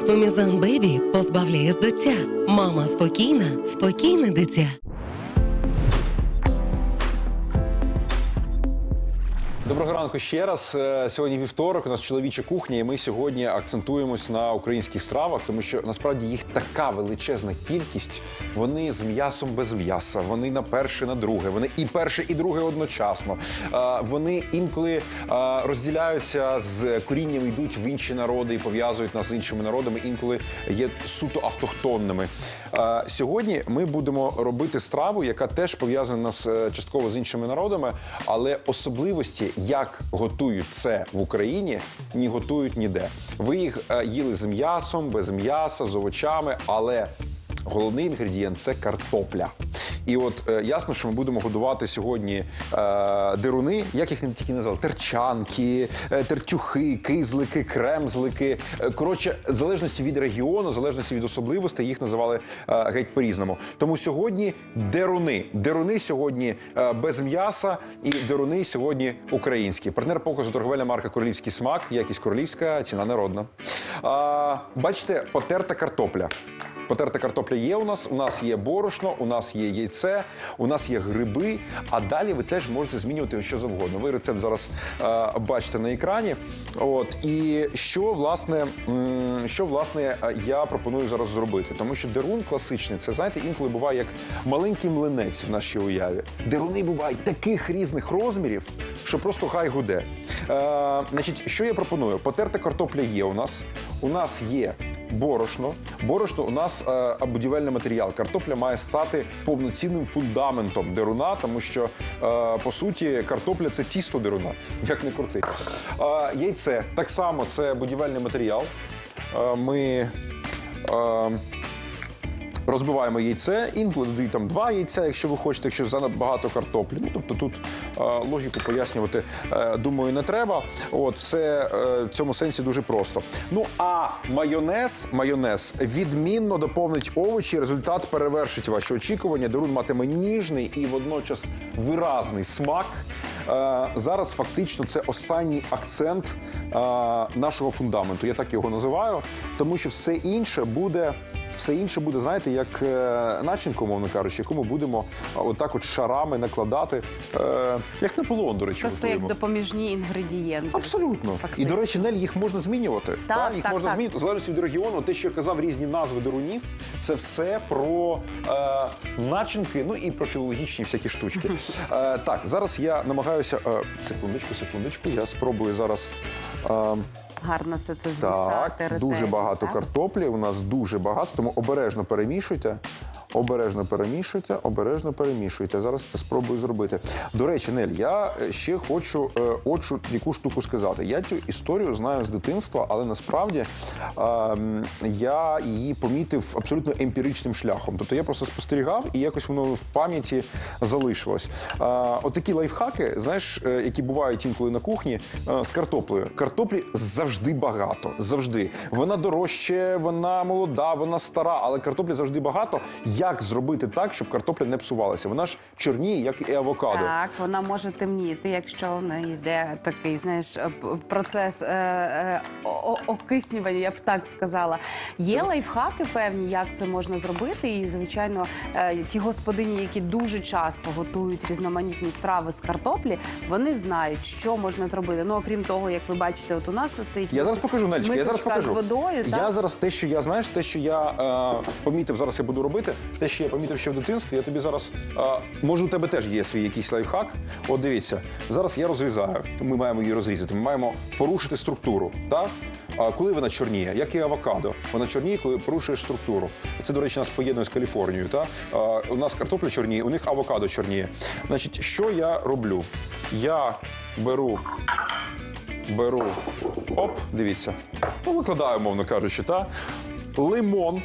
Еспомізан Бебі позбавляє з дитя. Мама спокійна, спокійне дитя. Доброго ранку ще раз. Е, Сьогодні вівторок. У нас чоловіча кухня, і ми сьогодні акцентуємось на українських стравах, тому що насправді їх така величезна кількість. Вони з м'ясом без м'яса. Вони на перше, на друге. Вони і перше, і друге одночасно. Е, Вони інколи е, розділяються з корінням, йдуть в інші народи і пов'язують нас з іншими народами. Інколи є суто автохтонними. Сьогодні ми будемо робити страву, яка теж пов'язана нас частково з іншими народами, але особливості, як готують це в Україні, не готують ніде. Ви їх е, їли з м'ясом, без м'яса, з овочами, але головний інгредієнт це картопля. І от е, ясно, що ми будемо годувати сьогодні е, дируни, як їх не тільки назвали, терчанки, е, тертюхи, кизлики, кремзлики. Е, коротше, в залежності від регіону, в залежності від особливостей, їх називали е, геть по-різному. Тому сьогодні деруни. Деруни сьогодні е, без м'яса, і деруни сьогодні українські. Партнер показу торговельна марка Королівський смак, якість королівська, ціна народна. А, бачите, потерта картопля. Потерта картопля є у нас. У нас є борошно, у нас є яйце, у нас є гриби. А далі ви теж можете змінювати що завгодно. Ви рецепт зараз е, бачите на екрані. От і що власне, що власне е, я пропоную зараз зробити, тому що дерун класичний, це знаєте, інколи буває як маленький млинець в нашій уяві. Деруни бувають таких різних розмірів, що просто хай гуде. Е, значить, що я пропоную? Потерта картопля є у нас. У нас є борошно. Борошно у нас е, будівельний матеріал. Картопля має стати повноцінним фундаментом деруна, тому що е, по суті картопля це тісто деруна, як не крути. Е, яйце так само це будівельний матеріал. Е, ми е, Розбиваємо яйце, інколи додають там два яйця, якщо ви хочете, якщо занадто картоплі. Ну тобто тут е, логіку пояснювати, е, думаю, не треба. От все е, в цьому сенсі дуже просто. Ну а майонез, майонез відмінно доповнить овочі. Результат перевершить ваші очікування. Дерун матиме ніжний і водночас виразний смак. Е, зараз фактично це останній акцент е, нашого фундаменту. Я так його називаю, тому що все інше буде. Все інше буде, знаєте, як е, начинку, мовно кажучи, яку ми будемо отак от шарами накладати, е, як Наполеон, до речі, Просто як допоміжні інгредієнти. Абсолютно. Фактично. І, до речі, Нель, їх можна змінювати. Так, їх так, можна так. змінювати. В залежності від регіону, те, що я казав, різні назви дерунів, це все про е, начинки, ну і про філологічні всякі штучки. Е, так, зараз я намагаюся. Е, секундочку, секундочку, я спробую зараз. Е, Гарно все це так, змішати. дуже багато так? картоплі. У нас дуже багато, тому обережно перемішуйте. Обережно перемішуйте, обережно перемішуйте. Зараз це спробую зробити. До речі, Нель, я е, ще хочу е, от яку штуку сказати. Я цю історію знаю з дитинства, але насправді е, я її помітив абсолютно емпіричним шляхом. Тобто я просто спостерігав і якось воно в пам'яті залишилось. Е, от такі лайфхаки, знаєш, е, які бувають інколи на кухні е, з картоплею. Картоплі завжди багато. Завжди. Вона дорожче, вона молода, вона стара, але картоплі завжди багато. Як зробити так, щоб картопля не псувалася? Вона ж чорніє, як і авокадо. Так, вона може темніти, якщо в неї йде такий, знаєш, е, процес е, е, окиснювання, я б так сказала. Є лайфхаки певні, як це можна зробити. І, звичайно, е, ті господині, які дуже часто готують різноманітні страви з картоплі, вони знають, що можна зробити. Ну, окрім того, як ви бачите, от у нас стоїть Я зараз покажу, Нельчика, я зараз покажу. з водою. я зараз те, що я знаєш, те, що я е, помітив, зараз я буду робити. Те, що я помітив ще в дитинстві, я тобі зараз е, може у тебе теж є свій якийсь лайфхак. От дивіться, зараз я розрізаю. Ми маємо її розрізати. Ми маємо порушити структуру. Так? А коли вона чорніє, як і авокадо, вона чорніє, коли порушуєш структуру. Це, до речі, нас поєднує з Каліфорнією. Так? А, у нас картопля чорніє, у них авокадо чорніє. Значить, що я роблю? Я беру беру. Оп, дивіться. Ну, викладаю, мовно кажучи, та лимон.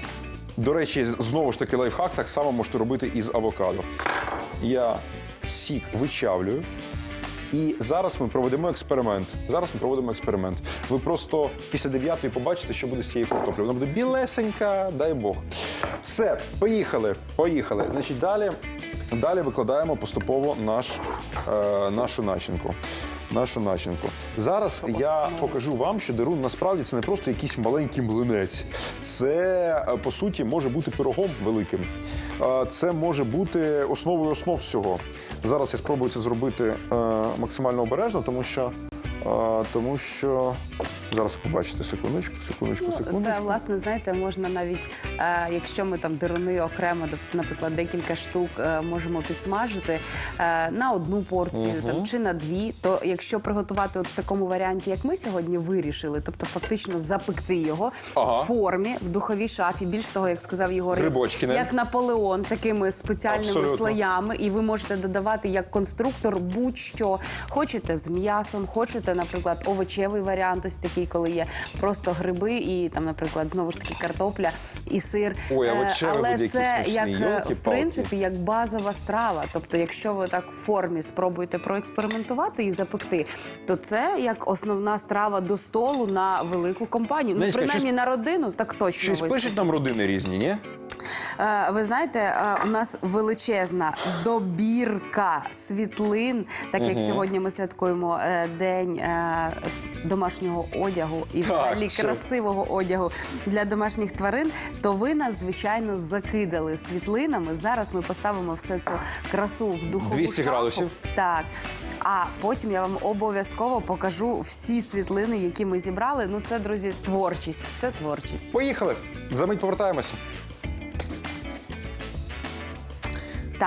До речі, знову ж таки лайфхак, так само можете робити і з авокадо. Я сік вичавлюю. І зараз ми проведемо експеримент. Зараз ми проводимо експеримент. Ви просто після дев'ятої побачите, що буде з цією картоплею. Вона буде білесенька, дай Бог. Все, поїхали. Поїхали. Значить, далі, далі викладаємо поступово наш, е, нашу начинку. Нашу начинку. Зараз я покажу вам, що дерун насправді це не просто якийсь маленький млинець. Це е, по суті може бути пирогом великим. Е, Це може бути основою основ всього. Зараз я спробую це зробити е, максимально обережно, тому що. Тому що зараз побачите секундочку, секундочку, секундочку. Ну, Це власне, знаєте, можна навіть, е, якщо ми там деруни окремо, наприклад, декілька штук е, можемо підсмажити е, на одну порцію там чи на дві. То якщо приготувати от в такому варіанті, як ми сьогодні вирішили, тобто фактично запекти його Ага. в формі в духовій шафі, більш того, як сказав Єгор, як Наполеон, такими спеціальними Абсолютно. слоями, і ви можете додавати як конструктор будь-що хочете з м'ясом, хочете, наприклад, овочевий варіант, ось такий, коли є просто гриби і там, наприклад, знову ж таки картопля і сир. Ой, а от ще Але це як е, в принципі як базова страва. Тобто, якщо ви так в формі спробуєте проекспериментувати і запекти, то це як основна страва до столу на велику компанію. Ну, принаймні щось- на родину, так точно Щось вистачить. пишуть нам родини різні, ні? Е, Ви знаєте, е, у нас величезна добірка світлин, так як сьогодні ми святкуємо е, день домашнього одягу і взагалі красивого одягу для домашніх тварин. То ви нас звичайно закидали світлинами. Зараз ми поставимо все це красу в духову 200 шафу. градусів. Так. А потім я вам обов'язково покажу всі світлини, які ми зібрали. Ну, це, друзі, творчість. Це творчість. Поїхали. За мить повертаємося.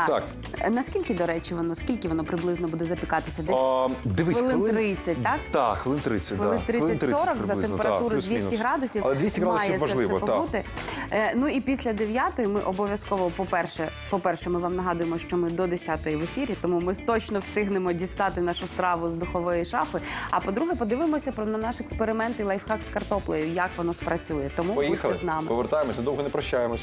Так. Так. Наскільки, до речі, воно скільки воно приблизно буде запікатися? Десь А, дивись, хвилин 30, так? Так, хвилин 30, Хвилин да. 30-40 за приблизно, температури так, 200 градусів. Але 200 градусів має важливо, це все так. побути. Е, ну і після 9 ми обов'язково, по-перше, по-перше, ми вам нагадуємо, що ми до 10 в ефірі, тому ми точно встигнемо дістати нашу страву з духової шафи. А по-друге, подивимося про на наш експеримент і лайфхак з картоплею, як воно спрацює. Тому Поїхали. будьте з нами. Повертаємося, довго не прощаємось.